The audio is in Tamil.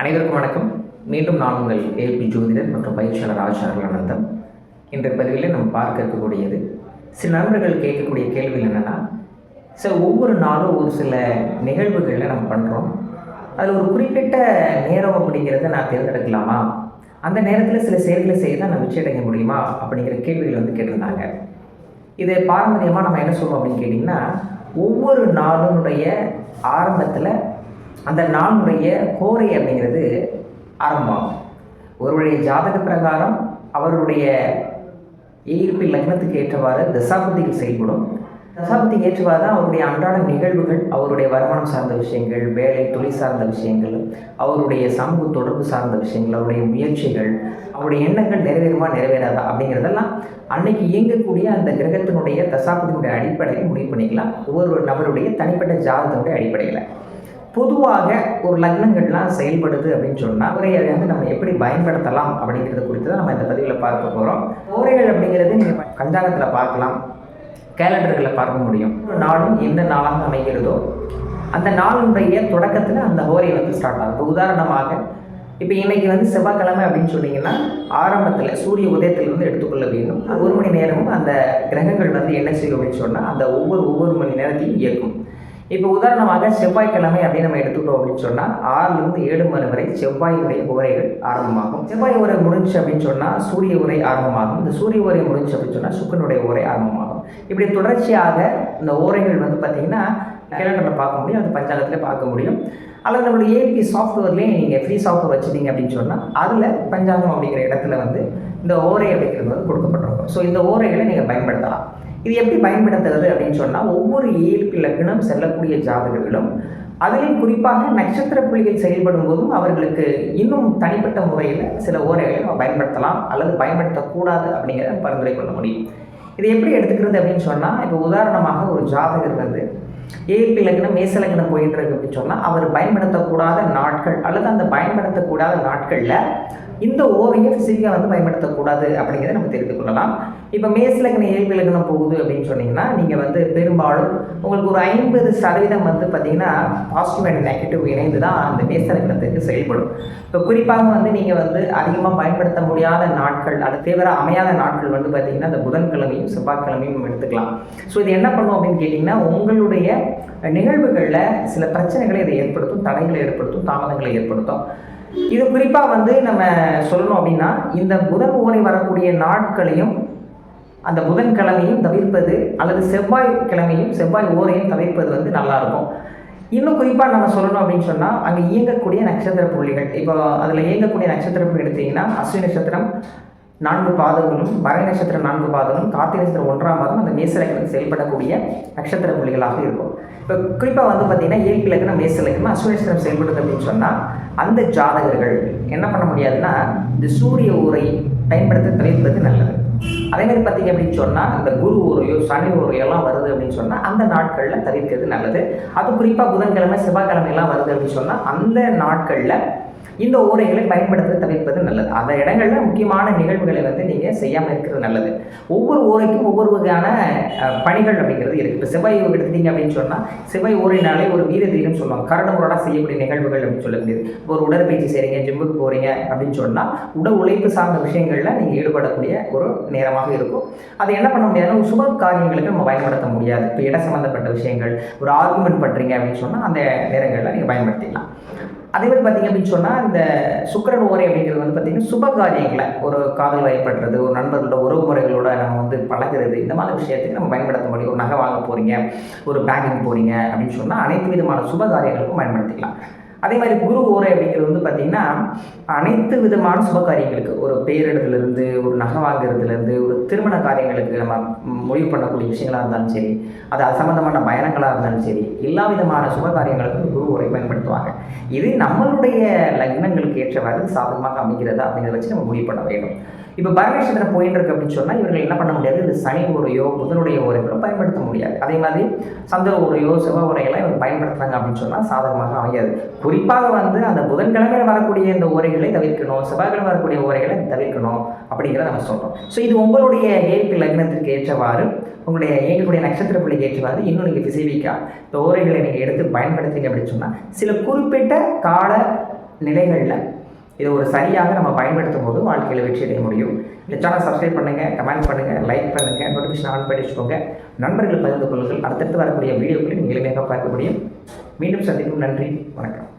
அனைவருக்கும் வணக்கம். மீண்டும் நான் உங்கள் ஏபி ஜோதிடர் மற்றும் பயிற்சியாளர் ஆச்சாரர் அனந்தம். இன்றைய பதிவில் நம்ம பார்க்க இருக்கக்கூடியது சில நண்பர்கள் கேட்கக்கூடிய கேள்விகள் என்னென்னா சார் ஒவ்வொரு நாளும் ஒரு சில நிகழ்வுகளில் நம்ம பண்ணுறோம் அதில் ஒரு குறிப்பிட்ட நேரம் அப்படிங்கிறத நான் தேர்ந்தெடுக்கலாமா? அந்த நேரத்தில் சில செயல்களை செய்தால் நான் வெற்றி அடைய முடியுமா? அப்படிங்கிற கேள்விகள் வந்து கேட்டிருந்தாங்க. இது பாரம்பரியமாக நம்ம என்ன சொல்லுவோம் அப்படின்னு கேட்டிங்கன்னா ஒவ்வொரு நாளுடைய ஆரம்பத்தில் அந்த நாளுடைய கோரை அப்படிங்கிறது ஆரம்பமாகும். ஒருவருடைய ஜாதக பிரகாரம் அவருடைய ஈர்ப்பு லக்னத்துக்கு ஏற்றவாறு தசாபதிகள் செயல்படும். தசாபதிக்கு ஏற்றவாறு தான் அவருடைய அன்றாட நிகழ்வுகள் அவருடைய வருமானம் சார்ந்த விஷயங்கள் வேலை தொழில் சார்ந்த விஷயங்கள் அவருடைய சமூக தொடர்பு சார்ந்த விஷயங்கள் அவருடைய முயற்சிகள் அவருடைய எண்ணங்கள் நிறைவேறுமா நிறைவேறாதா அப்படிங்கிறதெல்லாம் அன்னைக்கு இயங்கக்கூடிய அந்த கிரகத்தினுடைய தசாபதியினுடைய அடிப்படையில் முடிவு பண்ணிக்கலாம். ஒவ்வொரு நபருடைய தனிப்பட்ட ஜாதகத்தினுடைய அடிப்படையில். பொதுவாக ஒரு லக்னங்கள்லாம் செயல்படுது அப்படின்னு சொன்னால் உரையை வந்து நம்ம எப்படி பயன்படுத்தலாம் அப்படிங்கிறது குறித்து தான் நம்ம இந்த பதிவில் பார்க்க போகிறோம் ஓரைகள் அப்படிங்கிறது நீங்கள் கஞ்சாங்கத்தில் பார்க்கலாம் கேலண்டர்களை பார்க்க முடியும். ஒரு நாளும் எந்த நாளாக அமைகிறதோ அந்த நாளுடைய தொடக்கத்தில் அந்த ஹோரை வந்து ஸ்டார்ட் ஆகும். இப்போ உதாரணமாக இப்போ இன்னைக்கு வந்து செவ்வாய்க்கிழமை அப்படின்னு சொன்னீங்கன்னா ஆரம்பத்தில் சூரிய உதயத்திலிருந்து எடுத்துக்கொள்ள வேண்டும். ஒரு மணி நேரமும் அந்த கிரகங்கள் வந்து என்ன செய்யும் அப்படின்னு சொன்னால் அந்த ஒவ்வொரு ஒவ்வொரு மணி நேரத்தையும் இயக்கும். இப்போ உதாரணமாக செவ்வாய்க்கிழமை அப்படின்னு நம்ம எடுத்துக்கிட்டோம் அப்படின்னு சொன்னால் ஆறிலிருந்து ஏழு மணி வரை செவ்வாயுடைய உரைகள் ஆரம்பமாகும். செவ்வாய் உரை முடிஞ்சு அப்படின்னு சொன்னால் சூரிய உரை ஆரம்பமாகும். இந்த சூரிய உரை முடிஞ்சு அப்படின்னு சொன்னால் சுக்கனுடைய உரை ஆரம்பமாகும். இப்படி தொடர்ச்சியாக இந்த ஓரைகள் வந்து பார்த்திங்கன்னா கேலண்டரில் பார்க்க முடியும் அது பஞ்சாங்கத்தில் பார்க்க முடியும். அல்லது நம்மளுடைய ஏபி சாஃப்ட்வேர்லேயே நீங்கள் ஃப்ரீ சாஃப்ட்வேர் வச்சுட்டீங்க அப்படின்னு சொன்னால் அதில் பஞ்சாங்கம் அப்படிங்கிற இடத்துல வந்து இந்த ஓரை அப்படிங்கிறது வந்து கொடுக்கப்பட்டிருக்கும். ஸோ இந்த ஓரைகளை நீங்கள் பயன்படுத்தலாம். இது எப்படி பயன்படுத்துறது அப்படின்னு சொன்னால் ஒவ்வொரு இயல்பு லக்னம் செல்லக்கூடிய ஜாதகர்களும் அதிலும் குறிப்பாக நட்சத்திர புள்ளிகள் செயல்படும் போதும் அவர்களுக்கு இன்னும் தனிப்பட்ட முறையில் சில ஓரைகளை நம்ம பயன்படுத்தலாம் அல்லது பயன்படுத்தக்கூடாது அப்படிங்கிறத பரிந்துரை கொள்ள முடியும். இது எப்படி எடுத்துக்கிறது அப்படின்னு சொன்னால் இப்போ உதாரணமாக ஒரு ஜாதகர் வந்து ஏபி லக்னம் மேச லக்னம் போயிட்டு இருக்கு அப்படின்னு சொன்னால் அவர் பயன்படுத்தக்கூடாத நாட்கள் அல்லது அந்த பயன்படுத்தக்கூடாத நாட்களில் இந்த ஓவியம் ஃபிசிக்காக வந்து பயன்படுத்தக்கூடாது அப்படிங்கிறத நம்ம தெரிந்து கொள்ளலாம். இப்போ மேச லக்னம் போகுது அப்படின்னு சொன்னீங்கன்னா நீங்கள் வந்து பெரும்பாலும் உங்களுக்கு ஒரு ஐம்பது சதவீதம் வந்து பார்த்தீங்கன்னா பாசிட்டிவ் அண்ட் நெகட்டிவ் இணைந்து தான் அந்த மேசலங்கினத்துக்கு செயல்படும். இப்போ குறிப்பாக வந்து நீங்கள் வந்து அதிகமாக பயன்படுத்த முடியாத நாட்கள் அது தீவிர அமையாத நாட்கள் வந்து பார்த்தீங்கன்னா அந்த புதன்கிழமையும் செவ்வாய்க்கிழமையும் எடுத்துக்கலாம். ஸோ இது என்ன பண்ணும் அப்படின்னு கேட்டிங்கன்னா உங்களுடைய நிகழ்வுகளில் சில பிரச்சனைகளை இதை ஏற்படுத்தும் தடைகளை ஏற்படுத்தும் தாமதங்களை ஏற்படுத்தும். இது குறிப்பாக வந்து நம்ம சொல்லணும் அப்படின்னா இந்த புதன் ஓரை வரக்கூடிய நாட்களையும் அந்த புதன்கிழமையும் தவிர்ப்பது அல்லது செவ்வாய் கிழமையும் செவ்வாய் ஓரையும் தவிர்ப்பது வந்து நல்லாயிருக்கும். இன்னும் குறிப்பாக நம்ம சொல்லணும் அப்படின்னு சொன்னால் அங்கே இயங்கக்கூடிய நட்சத்திர புள்ளிகள். இப்போ அதில் இயங்கக்கூடிய நட்சத்திரம் எடுத்திங்கன்னா எடுத்தீங்கன்னா அஸ்வினி நட்சத்திரம் நான்கு பாதங்களும் பரணி நட்சத்திரம் நான்கு பாதங்களும் கார்த்திகை நட்சத்திரம் ஒன்றாம் பாதம் அந்த மேசலக்கணம் செயல்படக்கூடிய நட்சத்திர புள்ளிகளாக இருக்கும். இப்போ குறிப்பாக வந்து பார்த்தீங்கன்னா ஏழு இலக்கணம் மேச இலக்கணம் அஸ்வினி நட்சத்திரம் செயல்படுது அப்படின்னு சொன்னால் அந்த ஜாதகர்கள் என்ன பண்ண முடியாதுன்னா இந்த சூரிய ஊரை பயன்படுத்த தவிர்ப்பது நல்லது. அதே மாதிரி பார்த்தீங்க அப்படின்னு சொன்னால் இந்த குரு உரையோ சனி உரையெல்லாம் வருது அப்படின்னு சொன்னால் அந்த நாட்களில் தவிர்க்கிறது நல்லது. அது குறிப்பாக புதன்கிழமை செவ்வாய்க்கிழமை எல்லாம் வருது அப்படின்னு சொன்னால் அந்த நாட்களில் இந்த ஓரைகளை பயன்படுத்த தவிர்ப்பது நல்லது. அந்த இடங்களில் முக்கியமான நிகழ்வுகளை வந்து நீங்கள் செய்யாமல் இருக்கிறது நல்லது. ஒவ்வொரு ஓரைக்கும் ஒவ்வொரு வகையான பணிகள் அப்படிங்கிறது இருக்குது இப்போ செவ்வாய் எடுத்துட்டீங்க அப்படின்னு சொன்னால் செவ்வாய் ஓரினாலே ஒரு வீர தீரம் சொல்லுவாங்க. கரடுமுரடாக செய்யக்கூடிய நிகழ்வுகள் அப்படின்னு சொல்ல முடியாது. இப்போ ஒரு உடற்பயிற்சி செய்கிறீங்க ஜிம்முக்கு போகிறீங்க அப்படின்னு சொன்னால் உடல் உழைப்பு சார்ந்த விஷயங்களில் நீங்கள் ஈடுபடக்கூடிய ஒரு நேரமாக இருக்கும். அதை என்ன பண்ண முடியாதுன்னா சுப காரியங்களுக்கு நம்ம பயன்படுத்த முடியாது. இப்போ இட சம்மந்தப்பட்ட விஷயங்கள் ஒரு ஆர்குமெண்ட் பண்ணுறீங்க அப்படின்னு சொன்னால் அந்த நேரங்களில் நீங்கள் பயன்படுத்திக்கலாம். அதே மாதிரி பார்த்தீங்க அப்படின்னு சொன்னால் இந்த சுக்கரன் ஓரை அப்படிங்கிறது வந்து பார்த்தீங்கன்னா சுப காரியங்களை ஒரு காதல் வயப்படுறது ஒரு நண்பர்களோட உறவு முறைகளோட நம்ம வந்து பழகுறது இந்த மாதிரி விஷயத்துக்கு நம்ம பயன்படுத்த முடியும் ஒரு நகை வாங்க போகிறீங்க ஒரு பேங்கிங் போகிறீங்க அப்படின்னு சொன்னால் அனைத்து விதமான சுப காரியங்களுக்கும் பயன்படுத்திக்கலாம். அதே மாதிரி குரு ஓரை அப்படிங்கிறது வந்து பார்த்திங்கன்னா அனைத்து விதமான சுப காரியங்களுக்கு ஒரு பேரிடத்துலேருந்து ஒரு நகை வாங்குறதுலேருந்து ஒரு திருமண காரியங்களுக்கு நம்ம முடிவு பண்ணக்கூடிய விஷயங்களாக இருந்தாலும் சரி அது அது சம்மந்தமான பயணங்களாக இருந்தாலும் சரி எல்லா விதமான சுப காரியங்களுக்கும் குரு ஓரை பயன்படுத்துவாங்க. இது நம்மளுடைய லக்னங்களுக்கு ஏற்றவாறு சாதகமாக அமைகிறதா அப்படிங்கிறத வச்சு நம்ம முடிவு பண்ண வேண்டும். இப்போ பரமேஸ்வரன் போயிட்டு இருக்கு அப்படின்னு சொன்னால் இவர்கள் என்ன பண்ண முடியாது? இந்த சனி உரையோ புதனுடைய உரைகளோ பயன்படுத்த முடியாது. அதே மாதிரி சந்திர உரையோ செவ்வாய் உரையெல்லாம் இவங்க பயன்படுத்துறாங்க அப்படின்னு சொன்னால் சாதகமாக அமையாது. குறிப்பாக வந்து அந்த புதன்கிழமையில் வரக்கூடிய இந்த உரைகளை தவிர்க்கணும் செவ்வாய்க்கிழமை வரக்கூடிய உரைகளை தவிர்க்கணும் அப்படிங்கிறத நம்ம சொல்கிறோம் ஸோ இது உங்களுடைய ஏற்பி லக்னத்திற்கு ஏற்றவாறு உங்களுடைய எங்களுடைய நட்சத்திர புள்ளிக்கு ஏற்றவாறு இன்னும் நீங்கள் ஸ்பெசிஃபிக்காக இந்த உரைகளை நீங்கள் எடுத்து பயன்படுத்துங்க அப்படின்னு சொன்னால் சில குறிப்பிட்ட கால நிலைகளில் இதை ஒரு சரியாக நம்ம பயன்படுத்தும் போது வாழ்க்கையில் வெற்றி அடைய முடியும். இந்த சேனல் சப்ஸ்கிரைப் பண்ணுங்கள் கமெண்ட் பண்ணுங்கள் லைக் பண்ணுங்கள் நோட்டிஃபிகேஷன் ஆன் பண்ணி வச்சுக்கோங்க. நண்பர்கள் பகிர்ந்து கொள்ளுங்கள். அடுத்தடுத்து வரக்கூடிய வீடியோக்களை நீங்கள் எளிமையாக பார்க்க முடியும் மீண்டும் சந்திக்கும். நன்றி வணக்கம்.